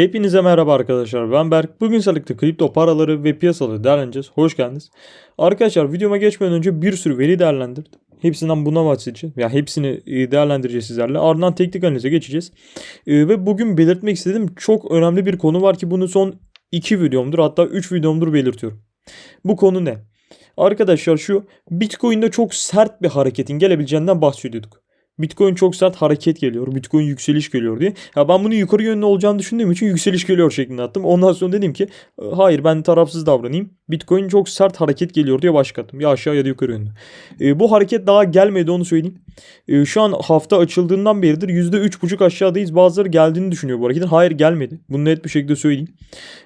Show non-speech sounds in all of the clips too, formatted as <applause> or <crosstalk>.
Hepinize merhaba arkadaşlar. Ben Berk. Bugün salıkta kripto paraları ve piyasaları değerlendireceğiz. Hoş geldiniz. Arkadaşlar videoma geçmeden önce bir sürü veri değerlendirdim. Hepsinden buna bahsedeceğim. Ya hepsini e, değerlendireceğiz sizlerle. Ardından teknik analize geçeceğiz. E, Ve bugün belirtmek istediğim çok önemli bir konu var ki bunu son 2 videomdur hatta 3 videomdur belirtiyorum. Bu konu ne? Arkadaşlar şu Bitcoin'de çok sert bir hareketin gelebileceğinden bahsediyorduk. Bitcoin çok sert hareket geliyor. Bitcoin yükseliş geliyor diye. Ya ben bunu yukarı yönlü olacağını düşündüğüm için yükseliş geliyor şeklinde attım. Ondan sonra dedim ki hayır ben tarafsız davranayım. Bitcoin çok sert hareket geliyor diye başlattım. Ya aşağı ya da yukarı yönlü. E, bu hareket daha gelmedi onu söyleyeyim. E, şu an hafta açıldığından beridir %3,5 aşağıdayız. Bazıları geldiğini düşünüyor bu hareketin. Hayır gelmedi. Bunu net bir şekilde söyleyeyim.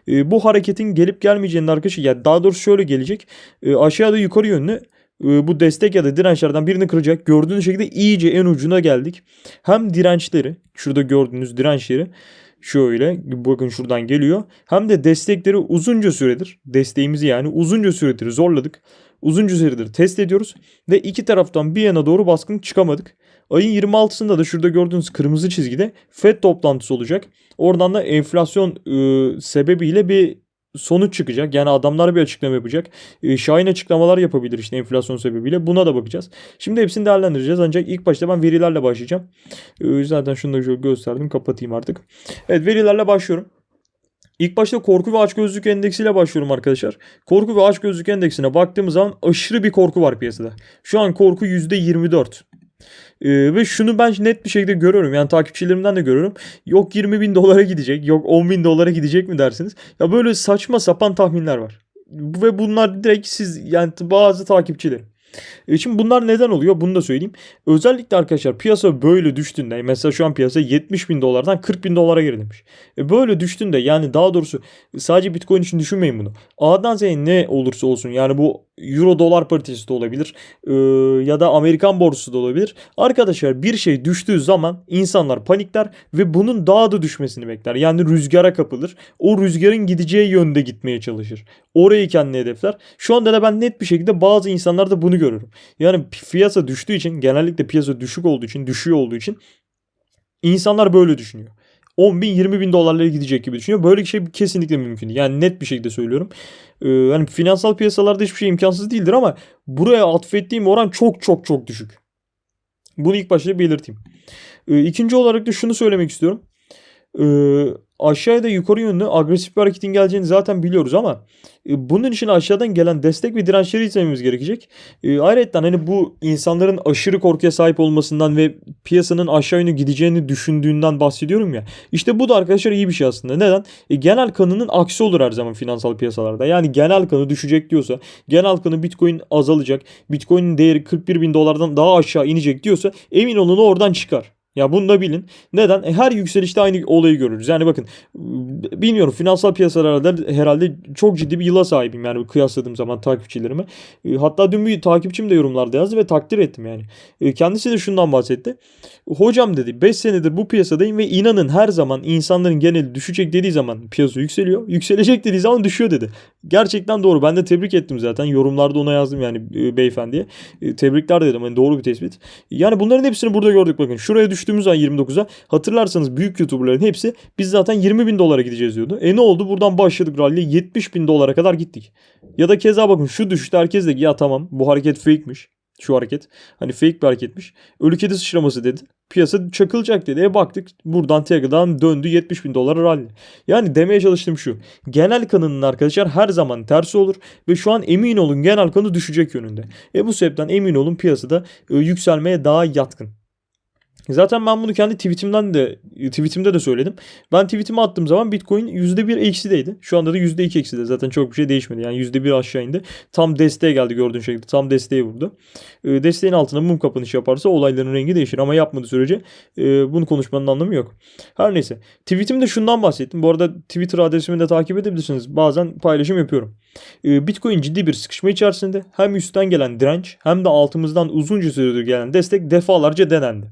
E, bu hareketin gelip gelmeyeceğini arkadaşlar ya daha doğrusu şöyle gelecek. E, aşağı ya da yukarı yönlü e, bu destek ya da dirençlerden birini kıracak. Gördüğünüz şekilde iyice en ucuna geldik. Hem dirençleri, şurada gördüğünüz dirençleri şöyle bakın şuradan geliyor. Hem de destekleri uzunca süredir, desteğimizi yani uzunca süredir zorladık. Uzunca süredir test ediyoruz ve iki taraftan bir yana doğru baskın çıkamadık. Ayın 26'sında da şurada gördüğünüz kırmızı çizgide FED toplantısı olacak. Oradan da enflasyon e, sebebiyle bir sonuç çıkacak. Yani adamlar bir açıklama yapacak. E, Şahin açıklamalar yapabilir işte enflasyon sebebiyle. Buna da bakacağız. Şimdi hepsini değerlendireceğiz. Ancak ilk başta ben verilerle başlayacağım. E, zaten şunu da şöyle gösterdim. Kapatayım artık. Evet verilerle başlıyorum. İlk başta korku ve açgözlük endeksiyle başlıyorum arkadaşlar. Korku ve açgözlük endeksine baktığımız zaman aşırı bir korku var piyasada. Şu an korku %24. Ee, ve şunu ben net bir şekilde görüyorum. Yani takipçilerimden de görüyorum. Yok 20 bin dolara gidecek. Yok 10 bin dolara gidecek mi dersiniz? Ya böyle saçma sapan tahminler var. Ve bunlar direkt siz yani bazı takipçilerim. E şimdi bunlar neden oluyor? Bunu da söyleyeyim. Özellikle arkadaşlar piyasa böyle düştüğünde mesela şu an piyasa 70 bin dolardan 40 bin dolara gerilemiş. E böyle düştüğünde yani daha doğrusu sadece Bitcoin için düşünmeyin bunu. A'dan Z'ye ne olursa olsun yani bu Euro dolar paritesi de olabilir e, ya da Amerikan borsası da olabilir. Arkadaşlar bir şey düştüğü zaman insanlar panikler ve bunun daha da düşmesini bekler. Yani rüzgara kapılır. O rüzgarın gideceği yönde gitmeye çalışır. Orayı kendine hedefler. Şu anda da ben net bir şekilde bazı insanlarda bunu görüyorum. Yani piyasa düştüğü için genellikle piyasa düşük olduğu için düşüyor olduğu için insanlar böyle düşünüyor. 10 bin 20 bin dolarlara gidecek gibi düşünüyor. Böyle bir şey kesinlikle mümkün değil. Yani net bir şekilde söylüyorum. Ee, yani finansal piyasalarda hiçbir şey imkansız değildir ama buraya atfettiğim oran çok çok çok düşük. Bunu ilk başta belirteyim. Ee, ikinci olarak da şunu söylemek istiyorum. Ee, aşağıya da yukarı yönlü agresif bir hareketin geleceğini zaten biliyoruz ama e, bunun için aşağıdan gelen destek ve dirençleri izlememiz gerekecek. E, ayrıca hani bu insanların aşırı korkuya sahip olmasından ve piyasanın aşağı yönlü gideceğini düşündüğünden bahsediyorum ya. İşte bu da arkadaşlar iyi bir şey aslında. Neden? E, genel kanının aksi olur her zaman finansal piyasalarda. Yani genel kanı düşecek diyorsa, genel kanı Bitcoin azalacak, Bitcoin'in değeri 41 bin dolardan daha aşağı inecek diyorsa emin olun oradan çıkar. Ya bunu da bilin. Neden? E, her yükselişte aynı olayı görürüz. Yani bakın bilmiyorum finansal piyasalarda herhalde çok ciddi bir yıla sahibim yani kıyasladığım zaman takipçilerime. E, hatta dün bir takipçim de yorumlarda yazdı ve takdir ettim yani. E, kendisi de şundan bahsetti. Hocam dedi 5 senedir bu piyasadayım ve inanın her zaman insanların geneli düşecek dediği zaman piyasa yükseliyor. Yükselecek dediği zaman düşüyor dedi. Gerçekten doğru. Ben de tebrik ettim zaten. Yorumlarda ona yazdım yani e, beyefendiye. E, tebrikler dedim. Yani doğru bir tespit. Yani bunların hepsini burada gördük bakın. Şuraya düştüğümüz ay 29'a hatırlarsanız büyük YouTuber'ların hepsi biz zaten 20 bin dolara gideceğiz diyordu. E ne oldu? Buradan başladık rally'e 70 bin dolara kadar gittik. Ya da keza bakın şu düşüşte herkes de ya tamam bu hareket fake'miş. Şu hareket. Hani fake bir hareketmiş. Ölü kedi sıçraması dedi. Piyasa çakılacak dedi. Baktık buradan tekrardan döndü 70 bin dolar rally. Yani demeye çalıştığım şu. Genel kanının arkadaşlar her zaman tersi olur. Ve şu an emin olun genel kanı düşecek yönünde. E bu sebepten emin olun piyasada e, yükselmeye daha yatkın. Zaten ben bunu kendi tweetimden de tweetimde de söyledim. Ben tweetimi attığım zaman Bitcoin %1 eksideydi. Şu anda da %2 ekside. Zaten çok bir şey değişmedi. Yani %1 aşağı indi. Tam desteğe geldi gördüğün şekilde. Tam desteğe vurdu. E, desteğin altında mum kapanış yaparsa olayların rengi değişir. Ama yapmadığı sürece e, bunu konuşmanın anlamı yok. Her neyse. Tweetimde şundan bahsettim. Bu arada Twitter adresimi de takip edebilirsiniz. Bazen paylaşım yapıyorum. E, Bitcoin ciddi bir sıkışma içerisinde. Hem üstten gelen direnç hem de altımızdan uzunca süredir gelen destek defalarca denendi.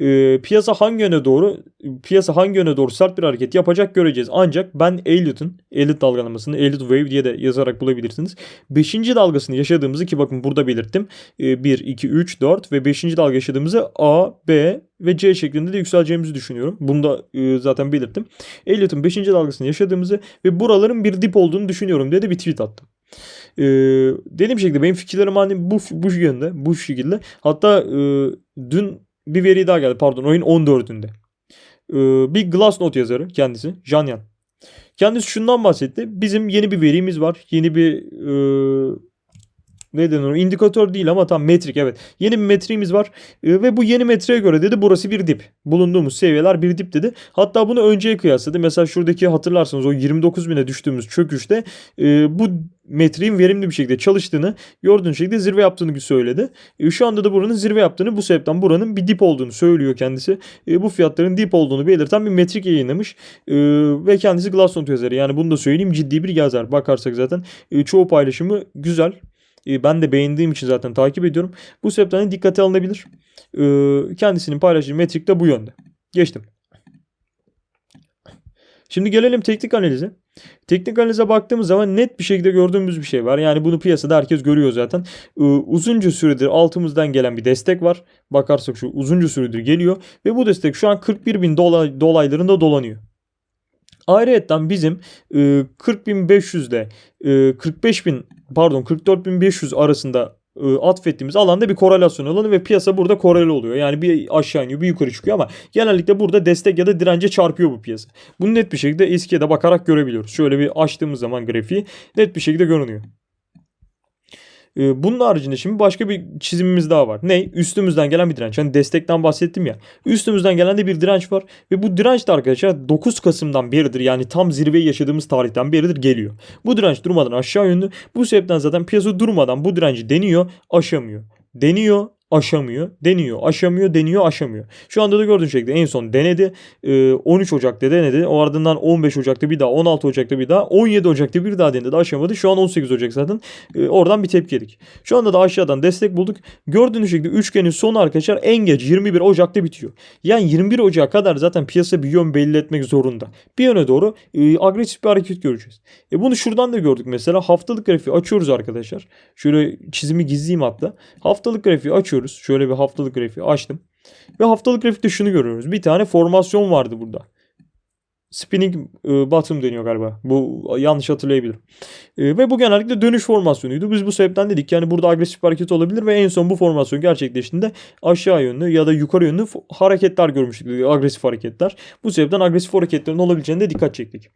E, piyasa hangi yöne doğru piyasa hangi yöne doğru sert bir hareket yapacak göreceğiz. Ancak ben Elliot'un Elliot dalgalamasını Elliot Wave diye de yazarak bulabilirsiniz. 5. dalgasını yaşadığımızı ki bakın burada belirttim. E, 1, 2, 3, 4 ve 5. dalga yaşadığımızı A, B ve C şeklinde de yükseleceğimizi düşünüyorum. Bunu da e, zaten belirttim. Elliot'un 5. dalgasını yaşadığımızı ve buraların bir dip olduğunu düşünüyorum diye de bir tweet attım. Ee, dediğim şekilde benim fikirlerim hani bu, bu yönde, bu şekilde. Hatta e, dün bir veri daha geldi pardon oyun 14'ünde. Ee, bir Glassnode yazarı kendisi Janyan. Kendisi şundan bahsetti. Bizim yeni bir verimiz var. Yeni bir e, ne denir? İndikatör değil ama tam metrik evet. Yeni bir metriğimiz var e, ve bu yeni metriğe göre dedi burası bir dip. Bulunduğumuz seviyeler bir dip dedi. Hatta bunu önceye kıyasladı. Mesela şuradaki hatırlarsanız o 29 bine düştüğümüz çöküşte e, bu metriğin verimli bir şekilde çalıştığını gördüğünüz şekilde zirve yaptığını söyledi. E, şu anda da buranın zirve yaptığını bu sebepten buranın bir dip olduğunu söylüyor kendisi. E, bu fiyatların dip olduğunu belirten bir metrik yayınlamış. E, ve kendisi Glassnode yazarı. Yani bunu da söyleyeyim ciddi bir yazar. Bakarsak zaten e, çoğu paylaşımı güzel. E, ben de beğendiğim için zaten takip ediyorum. Bu sebepten dikkate alınabilir. E, kendisinin paylaştığı metrik de bu yönde. Geçtim. Şimdi gelelim teknik analize. Teknik analize baktığımız zaman net bir şekilde gördüğümüz bir şey var. Yani bunu piyasada herkes görüyor zaten. Ee, uzunca süredir altımızdan gelen bir destek var. Bakarsak şu uzunca süredir geliyor. Ve bu destek şu an 41 bin dolar, dolaylarında dolanıyor. Ayrıyeten bizim e, 40.500'de e, 45.000 pardon 44.500 arasında e, atfettiğimiz alanda bir korelasyon alanı ve piyasa burada koreli oluyor. Yani bir aşağı iniyor bir yukarı çıkıyor ama genellikle burada destek ya da dirence çarpıyor bu piyasa. Bunu net bir şekilde eskiye de bakarak görebiliyoruz. Şöyle bir açtığımız zaman grafiği net bir şekilde görünüyor. Ee, bunun haricinde şimdi başka bir çizimimiz daha var. Ne? Üstümüzden gelen bir direnç. Hani destekten bahsettim ya. Üstümüzden gelen de bir direnç var. Ve bu direnç de arkadaşlar 9 Kasım'dan beridir. Yani tam zirveyi yaşadığımız tarihten beridir geliyor. Bu direnç durmadan aşağı yönlü. Bu sebepten zaten piyasa durmadan bu direnci deniyor, aşamıyor. Deniyor, aşamıyor. Deniyor, aşamıyor, deniyor, aşamıyor. Şu anda da gördüğünüz şekilde en son denedi. 13 Ocak'ta denedi. O ardından 15 Ocak'ta bir daha, 16 Ocak'ta bir daha, 17 Ocak'ta bir daha denedi. Aşamadı. Şu an 18 Ocak zaten. Oradan bir tepki yedik. Şu anda da aşağıdan destek bulduk. Gördüğünüz şekilde üçgenin sonu arkadaşlar en geç 21 Ocak'ta bitiyor. Yani 21 Ocak'a kadar zaten piyasa bir yön belli etmek zorunda. Bir yöne doğru agresif bir hareket göreceğiz. E bunu şuradan da gördük mesela. Haftalık grafiği açıyoruz arkadaşlar. Şöyle çizimi gizleyeyim hatta. Haftalık grafiği açıyoruz bakıyoruz. Şöyle bir haftalık grafiği açtım. Ve haftalık grafikte şunu görüyoruz. Bir tane formasyon vardı burada. Spinning e, bottom deniyor galiba. Bu yanlış hatırlayabilirim. E, ve bu genellikle dönüş formasyonuydu. Biz bu sebepten dedik yani burada agresif hareket olabilir ve en son bu formasyon gerçekleştiğinde aşağı yönlü ya da yukarı yönlü hareketler görmüştük. Agresif hareketler. Bu sebepten agresif hareketlerin olabileceğine de dikkat çektik.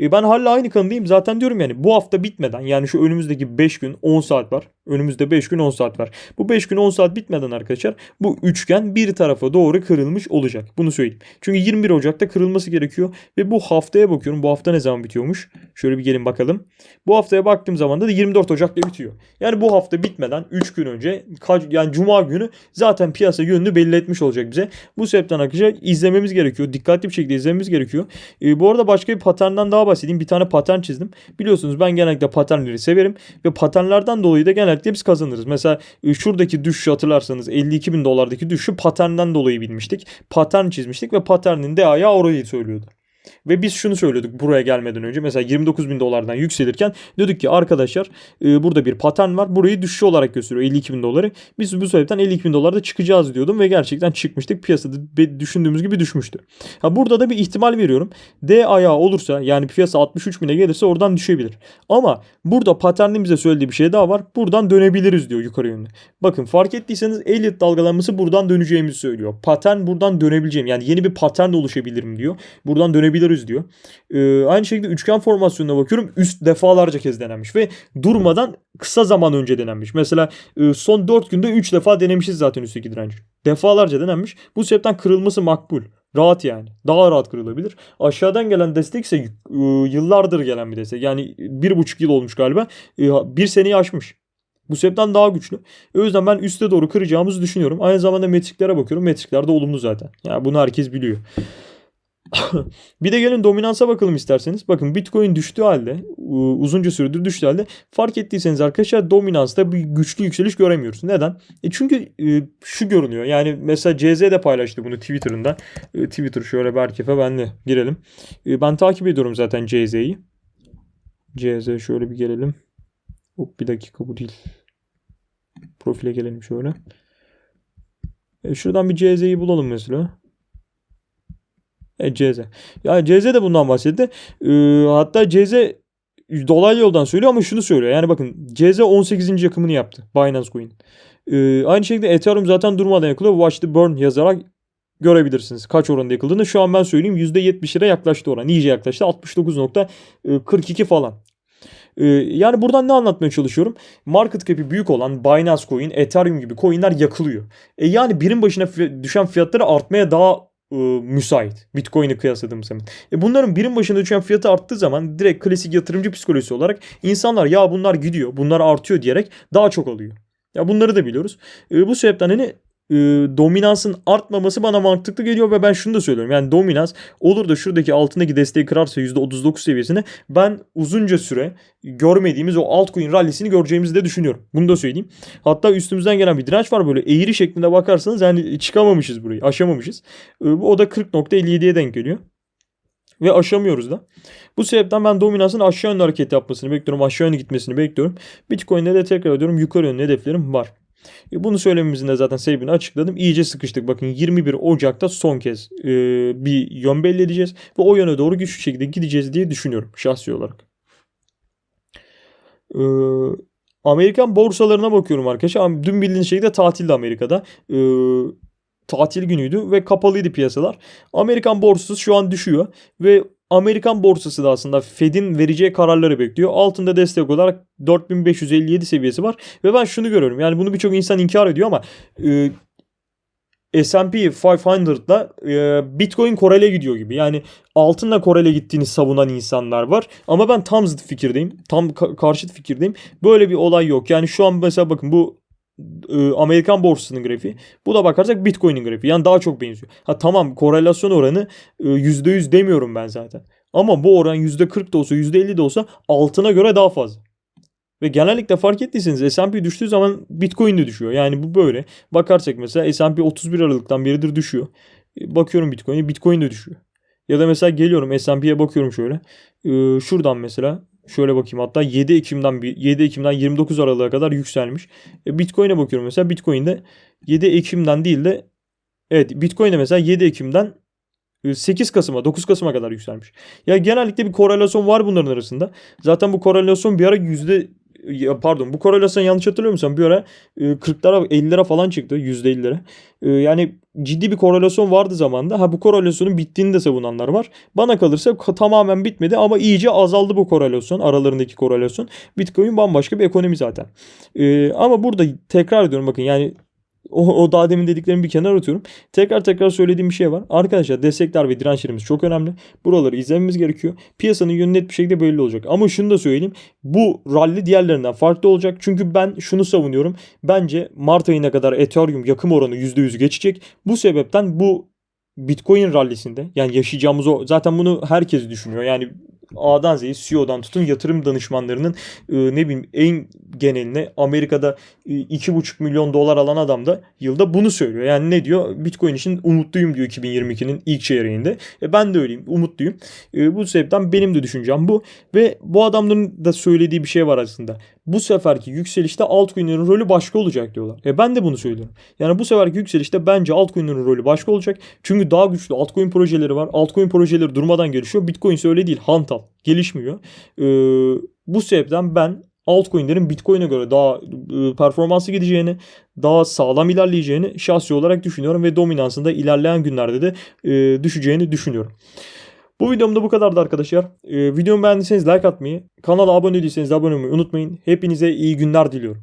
E, ben hala aynı kanıdayım. Zaten diyorum yani bu hafta bitmeden yani şu önümüzdeki 5 gün 10 saat var. Önümüzde 5 gün 10 saat var. Bu 5 gün 10 saat bitmeden arkadaşlar bu üçgen bir tarafa doğru kırılmış olacak. Bunu söyleyeyim. Çünkü 21 Ocak'ta kırılması gerekiyor ve bu haftaya bakıyorum. Bu hafta ne zaman bitiyormuş? Şöyle bir gelin bakalım. Bu haftaya baktığım zaman da 24 Ocak'ta bitiyor. Yani bu hafta bitmeden 3 gün önce yani cuma günü zaten piyasa yönünü belli etmiş olacak bize. Bu sebepten arkadaşlar izlememiz gerekiyor. Dikkatli bir şekilde izlememiz gerekiyor. Ee, bu arada başka bir paterndan daha bahsedeyim. Bir tane patern çizdim. Biliyorsunuz ben genellikle paternleri severim ve paternlerden dolayı da genellikle biz kazanırız. Mesela e, şuradaki düşüşü hatırlarsanız 52 bin dolardaki düşüşü paternden dolayı bilmiştik. Patern çizmiştik ve paternin de ayağı orayı söylüyordu. Ve biz şunu söylüyorduk buraya gelmeden önce. Mesela 29 bin dolardan yükselirken dedik ki arkadaşlar e, burada bir patern var. Burayı düşüş olarak gösteriyor 52 bin doları. Biz bu sebepten 52 bin dolarda çıkacağız diyordum ve gerçekten çıkmıştık. Piyasada düşündüğümüz gibi düşmüştü. Ha, burada da bir ihtimal veriyorum. D ayağı olursa yani piyasa 63 bine gelirse oradan düşebilir. Ama burada paternin bize söylediği bir şey daha var. Buradan dönebiliriz diyor yukarı yönlü. Bakın fark ettiyseniz Elliot dalgalanması buradan döneceğimizi söylüyor. Patern buradan dönebileceğim. Yani yeni bir patern oluşabilirim diyor. Buradan dönebiliriz yapabiliriz diyor. Ee, aynı şekilde üçgen formasyonuna bakıyorum. Üst defalarca kez denenmiş ve durmadan kısa zaman önce denenmiş. Mesela e, son 4 günde 3 defa denemişiz zaten üstteki direnç. Defalarca denenmiş. Bu sebepten kırılması makbul. Rahat yani. Daha rahat kırılabilir. Aşağıdan gelen destek ise e, yıllardır gelen bir destek. Yani bir buçuk yıl olmuş galiba. E, bir seneyi aşmış. Bu sebepten daha güçlü. O yüzden ben üste doğru kıracağımızı düşünüyorum. Aynı zamanda metriklere bakıyorum. Metrikler de olumlu zaten. Yani bunu herkes biliyor. <coughs> bir de gelin dominansa bakalım isterseniz. Bakın Bitcoin düştüğü halde uzunca süredir düştüğü halde fark ettiyseniz arkadaşlar dominansta bir güçlü yükseliş göremiyoruz. Neden? E çünkü e, şu görünüyor. Yani mesela CZ de paylaştı bunu Twitter'ında. E, Twitter şöyle Berkefe ben de girelim. E, ben takip ediyorum zaten CZ'yi. CZ şöyle bir gelelim. Hop bir dakika bu değil. Profile gelelim şöyle. E, şuradan bir CZ'yi bulalım mesela. E, CZ. Ya CZ de bundan bahsetti. E, hatta CZ dolaylı yoldan söylüyor ama şunu söylüyor. Yani bakın CZ 18. yakımını yaptı. Binance Coin. E, aynı şekilde Ethereum zaten durmadan yakılıyor. Watch the burn yazarak görebilirsiniz kaç oranda yakıldığını. Şu an ben söyleyeyim %70'lere yaklaştı oran. İyice yaklaştı. 69.42 falan. Ee, yani buradan ne anlatmaya çalışıyorum? Market cap'i büyük olan Binance Coin, Ethereum gibi coinler yakılıyor. E yani birim başına düşen fiyatları artmaya daha e, müsait. Bitcoin'i kıyasladığımız zaman. E bunların birim başına düşen fiyatı arttığı zaman direkt klasik yatırımcı psikolojisi olarak insanlar ya bunlar gidiyor, bunlar artıyor diyerek daha çok alıyor. Ya bunları da biliyoruz. E, bu sebepten hani e, dominansın artmaması bana mantıklı geliyor ve ben şunu da söylüyorum. Yani dominans olur da şuradaki altındaki desteği kırarsa %39 seviyesine ben uzunca süre görmediğimiz o altcoin rallisini göreceğimizi de düşünüyorum. Bunu da söyleyeyim. Hatta üstümüzden gelen bir direnç var böyle eğri şeklinde bakarsanız yani çıkamamışız burayı aşamamışız. E, O da 40.57'ye denk geliyor. Ve aşamıyoruz da. Bu sebepten ben dominansın aşağı yönlü hareket yapmasını bekliyorum. Aşağı yönlü gitmesini bekliyorum. Bitcoin'de de tekrar ediyorum yukarı yönlü hedeflerim var. E, Bunu söylememizin de zaten sebebini açıkladım. İyice sıkıştık. Bakın 21 Ocak'ta son kez e, bir yön belli edeceğiz. Ve o yöne doğru güçlü şekilde gideceğiz diye düşünüyorum şahsi olarak. E, Amerikan borsalarına bakıyorum arkadaşlar. Dün bildiğiniz şekilde tatildi Amerika'da. E, tatil günüydü ve kapalıydı piyasalar. Amerikan borsası şu an düşüyor ve Amerikan borsası da aslında Fed'in vereceği kararları bekliyor. Altında destek olarak 4557 seviyesi var ve ben şunu görüyorum. Yani bunu birçok insan inkar ediyor ama e, S&P 500'la e, Bitcoin korele gidiyor gibi. Yani altınla korele gittiğini savunan insanlar var. Ama ben tam zıt fikirdeyim. Tam ka- karşıt fikirdeyim. Böyle bir olay yok. Yani şu an mesela bakın bu e, Amerikan borsasının grafiği. Bu da bakarsak Bitcoin'in grafiği. Yani daha çok benziyor. Ha tamam korelasyon oranı e, %100 demiyorum ben zaten. Ama bu oran %40 da olsa %50 de olsa altına göre daha fazla. Ve genellikle fark ettiyseniz S&P düştüğü zaman Bitcoin de düşüyor. Yani bu böyle. Bakarsak mesela S&P 31 Aralık'tan beridir düşüyor. E, Bakıyorum Bitcoin'e Bitcoin de düşüyor. Ya da mesela geliyorum S&P'ye bakıyorum şöyle. E, şuradan mesela şöyle bakayım hatta 7 Ekim'den bir- 7 Ekim'den 29 Aralık'a kadar yükselmiş. E, Bitcoin'e bakıyorum mesela Bitcoin'de 7 Ekim'den değil de evet Bitcoin'de mesela 7 Ekim'den e, 8 Kasım'a 9 Kasım'a kadar yükselmiş. Ya genellikle bir korelasyon var bunların arasında. Zaten bu korelasyon bir ara yüzde ya pardon bu korelasyon yanlış hatırlamıyorsam bir ara e, 40'lara 50'lere falan çıktı %50'lere. E, Yani ciddi bir korelasyon vardı zamanda. Ha bu korelasyonun bittiğini de savunanlar var. Bana kalırsa ka- tamamen bitmedi ama iyice azaldı bu korelasyon. Aralarındaki korelasyon. Bitcoin bambaşka bir ekonomi zaten. E, ama burada tekrar ediyorum bakın yani o, o daha demin dediklerimi bir kenara atıyorum. Tekrar tekrar söylediğim bir şey var. Arkadaşlar destekler ve dirençlerimiz çok önemli. Buraları izlememiz gerekiyor. Piyasanın yönü net bir şekilde belli olacak. Ama şunu da söyleyeyim. Bu rally diğerlerinden farklı olacak. Çünkü ben şunu savunuyorum. Bence Mart ayına kadar Ethereum yakım oranı %100 geçecek. Bu sebepten bu Bitcoin rallisinde yani yaşayacağımız o zaten bunu herkes düşünüyor. Yani A'dan Z'ye CEO'dan tutun yatırım danışmanlarının e, ne bileyim en geneline Amerika'da e, 2,5 milyon dolar alan adam da yılda bunu söylüyor. Yani ne diyor? Bitcoin için umutluyum diyor 2022'nin ilk çeyreğinde. E ben de öyleyim. Umutluyum. E, bu sebepten benim de düşüncem bu. Ve bu adamların da söylediği bir şey var aslında. Bu seferki yükselişte altcoin'lerin rolü başka olacak diyorlar. E ben de bunu söylüyorum. Yani bu seferki yükselişte bence altcoin'lerin rolü başka olacak. Çünkü daha güçlü altcoin projeleri var. Altcoin projeleri durmadan gelişiyor. Bitcoin ise öyle değil. Hantal. Gelişmiyor. Ee, bu sebepten ben altcoin'lerin Bitcoin'e göre daha e, performanslı gideceğini, daha sağlam ilerleyeceğini şahsi olarak düşünüyorum ve dominansında ilerleyen günlerde de e, düşeceğini düşünüyorum. Bu videomda bu kadardı arkadaşlar. Ee, videomu beğendiyseniz like atmayı, kanala abone değilseniz de abone olmayı unutmayın. Hepinize iyi günler diliyorum.